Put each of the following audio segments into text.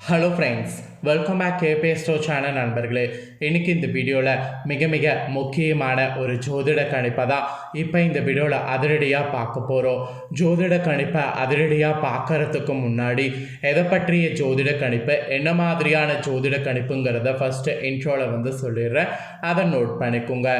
Hello friends welcome back கேபே ஸ்டோ channel நண்பர்களே. இன்றைக்கி இந்த வீடியோவில் மிக மிக முக்கியமான ஒரு ஜோதிட கணிப்பை தான் இப்போ இந்த வீடியோவில் அதிரடியாக பார்க்க போகிறோம் ஜோதிட கணிப்பை அதிரடியாக பார்க்கறதுக்கு முன்னாடி எதை பற்றிய ஜோதிட கணிப்பு என்ன மாதிரியான ஜோதிட கணிப்புங்கிறத ஃபஸ்ட்டு இன்ட்ரோவில் வந்து சொல்லிடுறேன். அதை நோட் பண்ணிக்கோங்க.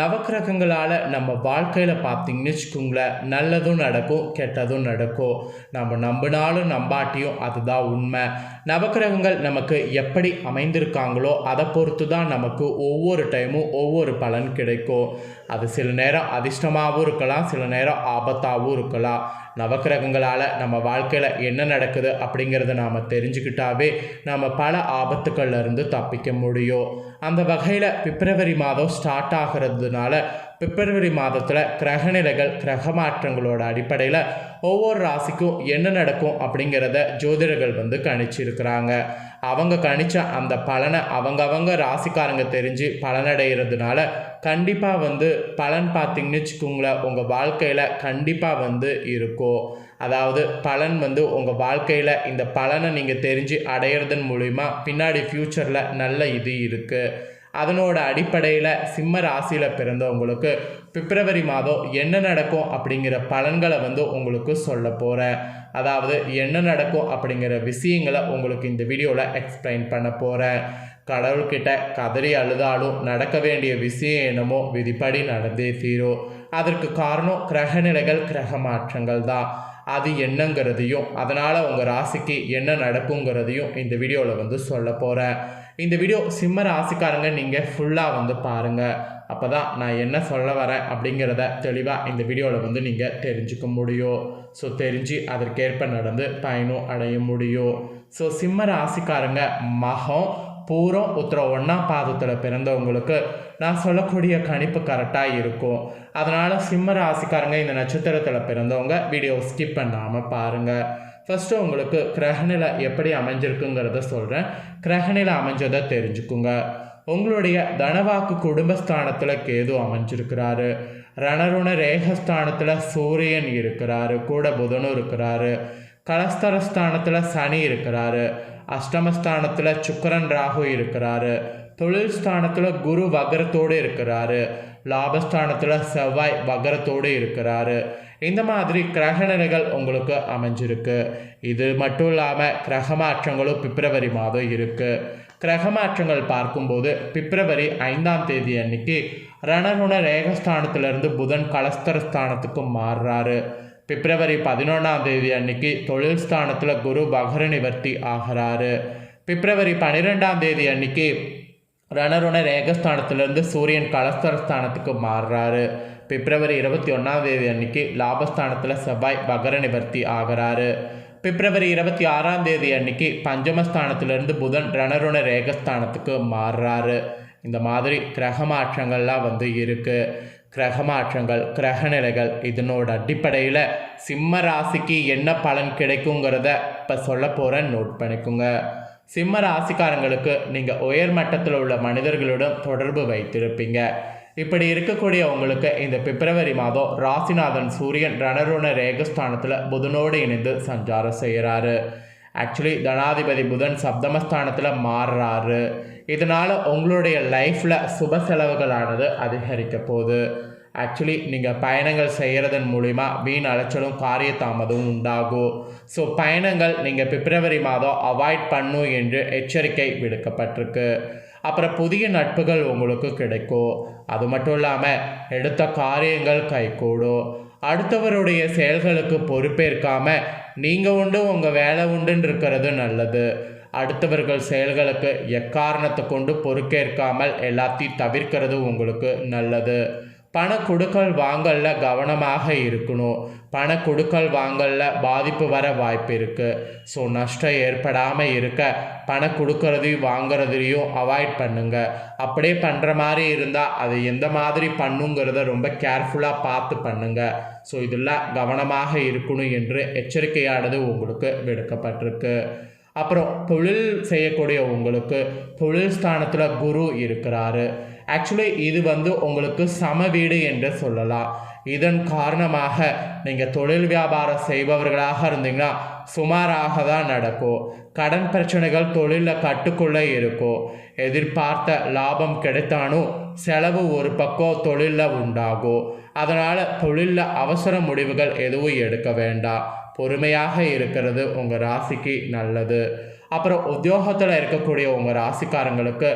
நவக்கிரகங்களால் நம்ம வாழ்க்கையில் பார்த்தீங்கன்னு வச்சுக்கோங்களேன் நல்லதும் நடக்கும் கெட்டதும் நடக்கும். நம்ம நம்பினாலும் நம்பாட்டியும் அதுதான் உண்மை. நவக்கிரகங்கள் நமக்கு எப்படி அமைந்திருக்காங்களோ அதை பொறுத்து தான் நமக்கு ஒவ்வொரு டைமும் ஒவ்வொரு பலன் கிடைக்கும். அது சில நேரம் அதிர்ஷ்டமாகவும் இருக்கலாம் சில நேரம் ஆபத்தாகவும் இருக்கலாம். நவக்கிரகங்களால் நம்ம வாழ்க்கையில் என்ன நடக்குது அப்படிங்கிறத நாம் தெரிஞ்சுக்கிட்டாவே நாம் பல ஆபத்துக்கள்லேருந்து தப்பிக்க முடியும். அந்த வகையில் பிப்ரவரி மாதம் ஸ்டார்ட் ஆகிறதுனால பிப்ரவரி மாதத்தில் கிரகநிலைகள் கிரக மாற்றங்களோட அடிப்படையில் ஒவ்வொரு ராசிக்கும் என்ன நடக்கும் அப்படிங்கிறத ஜோதிடர்கள் வந்து கணிச்சிருக்கிறாங்க. அவங்க கணிச்ச அந்த பலனை அவங்கவங்க ராசிக்காரங்க தெரிஞ்சு பலனடைகிறதுனால கண்டிப்பாக வந்து பலன் பார்த்தீங்கன்னு வச்சுக்கோங்களேன் உங்கள் வாழ்க்கையில் கண்டிப்பாக வந்து இருக்கும். அதாவது பலன் வந்து உங்கள் வாழ்க்கையில் இந்த பலனை நீங்கள் தெரிஞ்சு அடையிறதன் மூலிமா பின்னாடி ஃப்யூச்சரில் நல்ல இது இருக்குது அதனோட அடிப்படையில் சிம்ம ராசியில் பிறந்தவங்களுக்கு பிப்ரவரி மாதம் என்ன நடக்கும் அப்படிங்கிற பலன்களை வந்து உங்களுக்கு சொல்ல போகிறேன் அதாவது என்ன நடக்கும் அப்படிங்கிற விஷயங்களை உங்களுக்கு இந்த வீடியோவில் எக்ஸ்பிளைன் பண்ண போகிறேன் கடவுள்கிட்ட கதறி அழுதாலும் நடக்க வேண்டிய விஷயம் என்னமோ விதிப்படி நடந்தே தீரும் அதற்கு காரணம் கிரகநிலைகள் கிரக மாற்றங்கள் தான். அது என்னங்கிறதையும் அதனால் உங்கள் ராசிக்கு என்ன நடக்குங்கிறதையும் இந்த வீடியோவில் வந்து சொல்ல போகிறேன் இந்த வீடியோ சிம்ம ராசிக்காரங்க நீங்கள் ஃபுல்லாக வந்து பாருங்கள் அப்போ தான் நான் என்ன சொல்ல வரேன் அப்படிங்கிறத தெளிவாக இந்த வீடியோவில் வந்து நீங்கள் தெரிஞ்சுக்க முடியும். ஸோ தெரிஞ்சு அதற்கேற்ப நடந்து பயனும் அடைய முடியும். ஸோ சிம்ம ராசிக்காரங்க மகம் பூரம் உத்தரம் ஒன்றாம் பாதத்தில் பிறந்தவங்களுக்கு நான் சொல்லக்கூடிய கணிப்பு கரெக்டாக இருக்கும். அதனால் சிம்ம ராசிக்காரங்க இந்த நட்சத்திரத்தில் பிறந்தவங்க வீடியோ ஸ்கிப் பண்ணாமல் பாருங்கள் ஃபஸ்ட்டு உங்களுக்கு கிரகநிலை எப்படி அமைஞ்சிருக்குங்கிறத சொல்கிறேன் கிரகநிலை அமைஞ்சதை தெரிஞ்சுக்குங்க. உங்களுடைய தனவாக்கு குடும்பஸ்தானத்தில் கேது அமைஞ்சிருக்கிறாரு. ரணருண ரேகஸ்தானத்தில் சூரியன் இருக்கிறாரு. கூட புதனும் இருக்கிறாரு. கலஸ்தரஸ்தானத்தில் சனி இருக்கிறாரு. அஷ்டமஸ்தானத்தில் சுக்கரன் ராகு இருக்கிறாரு. தொழில் ஸ்தானத்தில் குரு வகரத்தோடு இருக்கிறாரு. லாபஸ்தானத்தில் செவ்வாய் வகரத்தோடு இருக்கிறாரு. இந்த மாதிரி கிரகநிலைகள் உங்களுக்கு அமைஞ்சிருக்கு. இது மட்டும் இல்லாமல் கிரகமாற்றங்களும் பிப்ரவரி மாதம் இருக்குது கிரகமாற்றங்கள் பார்க்கும்போது பிப்ரவரி ஐந்தாம் தேதி அன்னைக்கு ரணகுண ரேகஸ்தானத்திலிருந்து புதன் கலஸ்தர ஸ்தானத்துக்கும் மாறுறாரு. பிப்ரவரி பதினொன்றாம் தேதி அன்னைக்கு தொழில் ஸ்தானத்தில் குரு பகர நிவர்த்தி ஆகிறாரு. பிப்ரவரி பன்னிரெண்டாம் தேதி அன்னைக்கு ரணருண ரேகஸ்தானத்திலிருந்து சூரியன் கலஸ்தரஸ்தானத்துக்கு மாறுறாரு. பிப்ரவரி இருபத்தி ஒன்றாம் தேதி அன்னைக்கு லாபஸ்தானத்தில் செவ்வாய் பகர நிவர்த்தி ஆகிறாரு. பிப்ரவரி இருபத்தி ஆறாம் தேதி அன்னைக்கு பஞ்சமஸ்தானத்திலிருந்து புதன் ரணருண ரேகஸ்தானத்துக்கு மாறுறாரு. இந்த மாதிரி கிரக மாற்றங்கள்லாம் வந்து இருக்குது கிரகமாற்றங்கள் கிரகநிலைகள் இதனோட அடிப்படையில் சிம்ம ராசிக்கு என்ன பலன் கிடைக்குங்கிறத இப்போ சொல்ல போகிறேன் நோட் பண்ணிக்கோங்க. சிம்ம ராசிக்காரங்களுக்கு நீங்கள் உயர் மட்டத்தில் உள்ள மனிதர்களுடன் தொடர்பு வைத்திருப்பீங்க. இப்படி இருக்கக்கூடிய உங்களுக்கு இந்த பிப்ரவரி மாதம் ராசிநாதன் சூரியன் ரணருண ரேகஸ்தானத்தில் புதனோடு இணைந்து சஞ்சாரம் செய்கிறாரு ஆக்சுவலி தனாதிபதி புதன் சப்தமஸ்தானத்தில் மாறுறாரு. இதனால் உங்களுடைய லைஃப்பில் சுப செலவுகளானது அதிகரிக்க போகுது. ஆக்சுவலி நீங்கள் பயணங்கள் செய்கிறதன் மூலிமா வீண் அலைச்சலும் காரிய தாமதமும் உண்டாகும். ஸோ பயணங்கள் நீங்கள் பிப்ரவரி மாதம் அவாய்ட் பண்ணும் என்று எச்சரிக்கை விடுக்கப்பட்டிருக்கு. அப்புறம் புதிய நட்புகள் உங்களுக்கு கிடைக்கும். அது மட்டும் இல்லாமல் எடுத்த காரியங்கள் கைகூடும். அடுத்தவருடைய செயல்களுக்கு பொறுப்பேற்காமல் நீங்கள் உண்டு உங்கள் வேலை உண்டுன்னு இருக்கிறது நல்லது. அடுத்தவர்கள் செயல்களுக்கு எக்காரணத்தை கொண்டு பொறுக்கேற்காமல் எல்லாத்தையும் தவிர்க்கிறது உங்களுக்கு நல்லது. பண கொடுக்கல் வாங்கல்ல கவனமாக இருக்கணும். பண கொடுக்கல் வாங்கல்ல பாதிப்பு வர வாய்ப்பு இருக்குது ஸோ நஷ்டம் ஏற்படாமல் இருக்க பண கொடுக்கறதையும் வாங்குறதையும் அவாய்ட் பண்ணுங்க. அப்படியே பண்ணுற மாதிரி இருந்தால் அது எந்த மாதிரி பண்ணுங்கிறத ரொம்ப கேர்ஃபுல்லாக பார்த்து பண்ணுங்க. ஸோ இதில் கவனமாக இருக்கணும் என்று எச்சரிக்கையானது உங்களுக்கு விடுக்கப்பட்டிருக்கு. அப்புறம் தொழில் செய்யக்கூடிய உங்களுக்கு தொழில் ஸ்தானத்தில் குரு இருக்கிறாரு. ஆக்சுவலி இது வந்து உங்களுக்கு சம வீடு என்று சொல்லலாம். இதன் காரணமாக நீங்கள் தொழில் வியாபாரம் செய்பவர்களாக இருந்தீங்கன்னா சுமாராக தான் நடக்கும். கடன் பிரச்சனைகள் தொழிலில் கட்டுக்குள்ளே இருக்கும். எதிர்பார்த்த லாபம் கிடைத்தாலும் செலவு ஒரு பக்கம் தொழிலில் உண்டாகும். அதனால் தொழிலில் அவசர முடிவுகள் எதுவும் எடுக்க வேண்டாம். பொறுமையாக இருக்கிறது உங்கள் ராசிக்கு நல்லது. அப்புறம் உத்தியோகத்தில் இருக்கக்கூடிய உங்கள் ராசிக்காரங்களுக்கு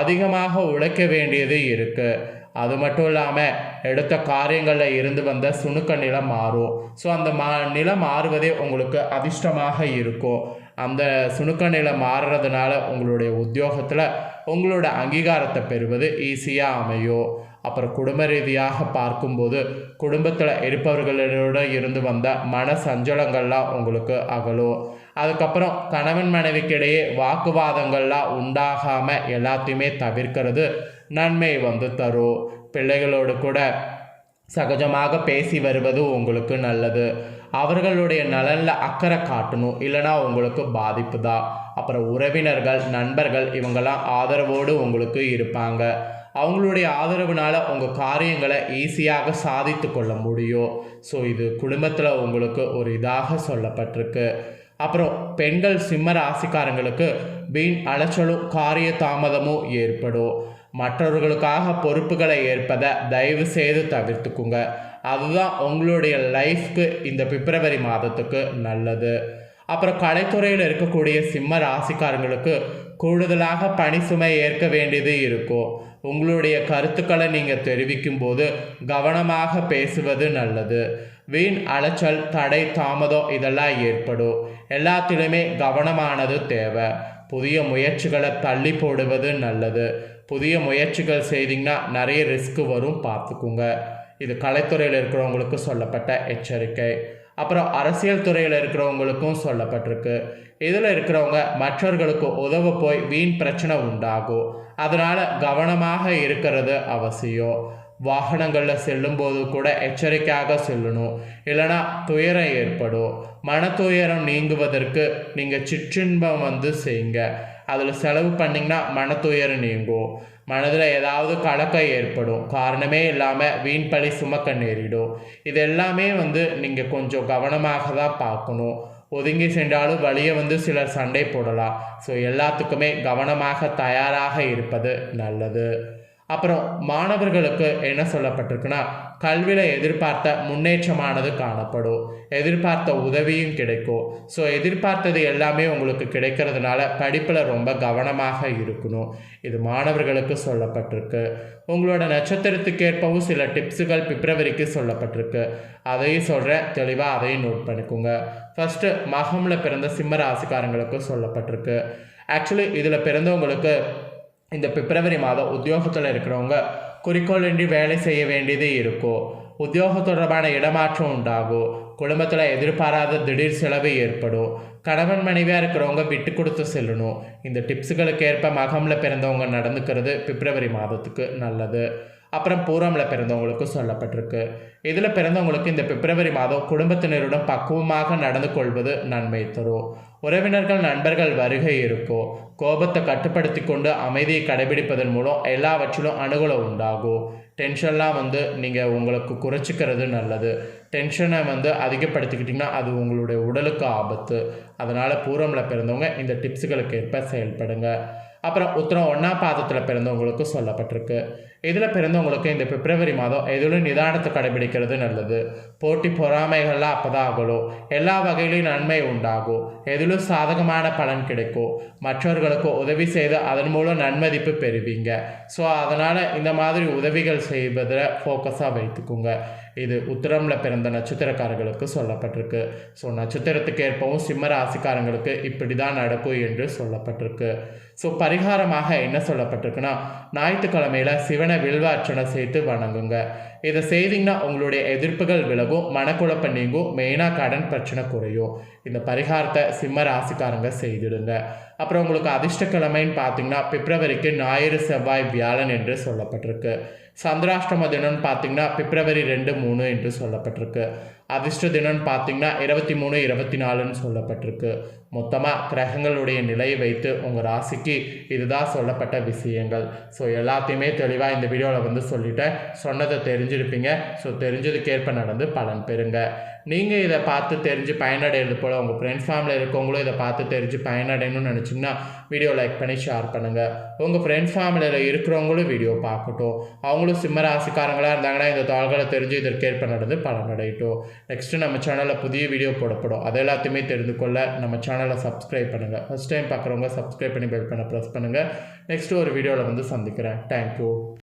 அதிகமாக உழைக்க வேண்டியது இருக்குது அது மட்டும் இல்லாமல் எடுத்த காரியங்களில் இருந்து வந்த சுணுக்க நிலம் மாறும். ஸோ அந்த மா நிலம் மாறுவதே உங்களுக்கு அதிர்ஷ்டமாக இருக்கும். அந்த சுணுக்க நிலம் மாறுறதுனால உங்களுடைய உத்தியோகத்தில் உங்களோட அங்கீகாரத்தை பெறுவது ஈஸியாக அமையும். அப்புறம் குடும்ப ரீதியாக பார்க்கும்போது குடும்பத்தில் இருப்பவர்களோட இருந்து வந்த மன சஞ்சலங்கள்லாம் உங்களுக்கு அகலும். அதுக்கப்புறம் கணவன் மனைவிக்கிடையே வாக்குவாதங்கள்லாம் உண்டாகாமல் எல்லாத்தையுமே தவிர்க்கிறது நன்மை வந்து தரும். பிள்ளைகளோடு கூட சகஜமாக பேசி வருவது உங்களுக்கு நல்லது. அவர்களுடைய நலனில் அக்கறை காட்டணும் இல்லைனா உங்களுக்கு பாதிப்பு தான். அப்புறம் உறவினர்கள் நண்பர்கள் இவங்கெல்லாம் ஆதரவோடு உங்களுக்கு இருப்பாங்க. அவங்களுடைய ஆதரவுனால உங்கள் காரியங்களை ஈஸியாக சாதித்து கொள்ள முடியும். ஸோ இது குடும்பத்தில் உங்களுக்கு ஒரு இதாக சொல்லப்பட்டிருக்கு. அப்புறம் பெண்கள் சிம்ம ராசிக்காரங்களுக்கு வீண் அலைச்சலும் காரிய தாமதமும் ஏற்படும். மற்றவர்களுக்காக பொறுப்புகளை ஏற்பதை தயவு செய்து தவிர்த்துக்குங்க. அதுதான் உங்களுடைய லைஃப்க்கு இந்த பிப்ரவரி மாதத்துக்கு நல்லது. அப்புறம் கலைத்துறையில் இருக்கக்கூடிய சிம்ம ராசிக்காரங்களுக்கு கூடுதலாக பணி சுமை ஏற்க வேண்டியது இருக்கும். உங்களுடைய கருத்துக்களை நீங்கள் தெரிவிக்கும் போது கவனமாக பேசுவது நல்லது. வீண் அலைச்சல் தடை தாமதம் இதெல்லாம் ஏற்படும். எல்லாத்திலுமே கவனமானது தேவை. புதிய முயற்சிகளை தள்ளி போடுவது நல்லது. புதிய முயற்சிகள் செய்தீங்கன்னா நிறைய ரிஸ்க் வரும் பார்த்துக்குங்க. இது கலைத்துறையில் இருக்கிறவங்களுக்கு சொல்லப்பட்ட எச்சரிக்கை. அப்புறம் அரசியல் துறையில் இருக்கிறவங்களுக்கும் சொல்லப்பட்டிருக்கு. இதில் இருக்கிறவங்க மற்றவர்களுக்கு உதவ போய் வீண் பிரச்சனை உண்டாகும். அதனால் கவனமாக இருக்கிறது அவசியம். வாகனங்களில் செல்லும்போது கூட எச்சரிக்கையாக செல்லணும். இல்லைனா துயரம் ஏற்படும். மன துயரம் நீங்குவதற்கு நீங்கள் சிற்றின்பம் வந்து செய்யுங்க. அதில் செலவு பண்ணிங்கன்னா மன துயரம் நீங்கும். மனதில் ஏதாவது கலக்கம் ஏற்படும். காரணமே இல்லாமல் வீண் பழி சுமக்க நேரிடும். இது எல்லாமே வந்து நீங்கள் கொஞ்சம் கவனமாக தான் பார்க்கணும். ஒதுங்கி சென்றாலும் வழியை வந்து சிலர் சண்டை போடலாம். ஸோ எல்லாத்துக்குமே கவனமாக தயாராக இருப்பது நல்லது. அப்புறம் மாணவர்களுக்கு என்ன சொல்லப்பட்டிருக்குன்னா கல்வியில் எதிர்பார்த்த முன்னேற்றமானது காணப்படும். எதிர்பார்த்த உதவியும் கிடைக்கும். ஸோ எதிர்பார்த்தது எல்லாமே உங்களுக்கு கிடைக்கிறதுனால படிப்பில் ரொம்ப கவனமாக இருக்கணும். இது மாணவர்களுக்கு சொல்லப்பட்டிருக்கு. உங்களோட நட்சத்திரத்துக்கு ஏற்பவும் சில டிப்ஸுகள் பிப்ரவரிக்கு சொல்லப்பட்டிருக்கு. அதையும் சொல்கிறேன் தெளிவாக அதையும் நோட் பண்ணிக்கோங்க. ஃபஸ்ட்டு மகமில் பிறந்த சிம்ம ராசிக்காரங்களுக்கு சொல்லப்பட்டிருக்கு. ஆக்சுவலி இதில் பிறந்தவங்களுக்கு இந்த பிப்ரவரி மாதம் உத்தியோகத்தில் இருக்கிறவங்க குறிக்கோளின்றி வேலை செய்ய வேண்டியது இருக்கும் உத்தியோக தொடர்பான இடமாற்றம் உண்டாகும் குடும்பத்தில் எதிர்பாராத திடீர் செலவு ஏற்படும் கணவன் மனைவியாக இருக்கிறவங்க விட்டு கொடுத்து செல்லணும். இந்த டிப்ஸுகளுக்கு ஏற்ப மகமில் பிறந்தவங்க நடந்துக்கிறது பிப்ரவரி மாதத்துக்கு நல்லது. அப்புறம் பூரமில் பிறந்தவங்களுக்கும் சொல்லப்பட்டிருக்கு. இதில் பிறந்தவங்களுக்கு இந்த பிப்ரவரி மாதம் குடும்பத்தினருடன் பக்குவமாக நடந்து கொள்வது நன்மை தரும் உறவினர்கள் நண்பர்கள் வருகை இருக்கும் கோபத்தை கட்டுப்படுத்தி கொண்டு அமைதியை கடைபிடிப்பதன் மூலம் எல்லாவற்றிலும் அனுகூலம் உண்டாகும் டென்ஷன்லாம் வந்து நீங்கள் உங்களுக்கு குறைச்சிக்கிறது நல்லது. டென்ஷனை வந்து அதிகப்படுத்திக்கிட்டிங்கன்னா அது உங்களுடைய உடலுக்கு ஆபத்து. அதனால் பூரமில் பிறந்தவங்க இந்த டிப்ஸுகளுக்கு ஏற்ப செயல்படுங்க. அப்புறம் உத்தரம் ஒன்றாம் பாதத்தில் பிறந்தவங்களுக்கு சொல்லப்பட்டிருக்கு. இதில் பிறந்தவங்களுக்கு இந்த பிப்ரவரி மாதம் எதிலும் நிதானத்தை கடைபிடிக்கிறது நல்லது. போட்டி பொறாமைகள்லாம் அப்போ தான் ஆகலும் எல்லா வகையிலும் நன்மை உண்டாகும். எதிலும் சாதகமான பலன் கிடைக்கும். மற்றவர்களுக்கு உதவி செய்து அதன் மூலம் நன்மதிப்பு பெறுவீங்க. ஸோ அதனால் இந்த மாதிரி உதவிகள் செய்வதில் ஃபோக்கஸாக வைத்துக்குங்க. இது உத்தரமில் பிறந்த நட்சத்திரக்காரர்களுக்கு சொல்லப்பட்டிருக்கு. ஸோ நட்சத்திரத்துக்கு ஏற்பவும் சிம்ம ராசிக்காரங்களுக்கு இப்படி தான் நடக்கும் என்று சொல்லப்பட்டிருக்கு. ஸோ பரிகாரமாக என்ன சொல்லப்பட்டிருக்குன்னா ஞாயிற்றுக்கிழமையில் சிவனை வில்வ அர்ச்சனை சேர்த்து வணங்குங்க. இதை செய்தீங்கன்னா உங்களுடைய எதிர்ப்புகள் விலகும் மனக்குழப்பம் நீங்கும் மெயினாக கடன் பிரச்சனை குறையும். இந்த பரிகாரத்தை சிம்ம ராசிக்காரங்க செய்திடுங்க. அப்புறம் உங்களுக்கு அதிர்ஷ்டக்கிழமைன்னு பார்த்தீங்கன்னா பிப்ரவரிக்கு ஞாயிறு செவ்வாய் வியாழன் என்று சொல்லப்பட்டிருக்கு. சந்திராஷ்டம தினம்னு பார்த்தீங்கன்னா பிப்ரவரி ரெண்டு மூணு என்று சொல்லப்பட்டிருக்கு. அதிர்ஷ்ட தினம்னு பார்த்தீங்கன்னா இருபத்தி மூணு இருபத்தி நாலுன்னு சொல்லப்பட்டிருக்கு. மொத்தமாக கிரகங்களுடைய நிலையை வைத்து உங்கள் ராசிக்கு இதுதான் சொல்லப்பட்ட விஷயங்கள். ஸோ எல்லாத்தையுமே தெளிவாக இந்த வீடியோவில் வந்து சொல்லிட்டேன். சொன்னதை தெரிஞ்சு தெரிஞ்சிருப்பீங்க. ஸோ தெரிஞ்சதுக்கேற்ப நடந்து பலன் பெறுங்க. நீங்கள் இதை பார்த்து தெரிஞ்சு பயனடைகிறது போல் உங்கள் ஃப்ரெண்ட்ஸ் ஃபேமிலியில் இருக்கவங்களும் இதை பார்த்து தெரிஞ்சு பயனடையணும்னு நினச்சிங்கன்னா வீடியோ லைக் பண்ணி ஷேர் பண்ணுங்கள் உங்கள் ஃப்ரெண்ட்ஸ் ஃபேமிலியில் இருக்கிறவங்களும் வீடியோ பார்க்கட்டும். அவங்களும் சிம்ம ராசிக்காரங்களாக இருந்தாங்கன்னா இந்த தாள்களை தெரிஞ்சு இதற்கேற்ப நடந்து பலனடையட்டும். நெக்ஸ்ட்டு நம்ம சேனலில் புதிய வீடியோ போடப்படும். அது எல்லாத்தையுமே தெரிந்து கொள்ள நம்ம சேனலை சப்ஸ்கிரைப் பண்ணுங்கள் ஃபஸ்ட் டைம் பார்க்குறவங்க சப்ஸ்கிரைப் பண்ணி பெல் பண்ண ப்ரெஸ் பண்ணுங்கள் நெக்ஸ்ட்டு ஒரு வீடியோவில் வந்து சந்திக்கிறேன். தேங்க்யூ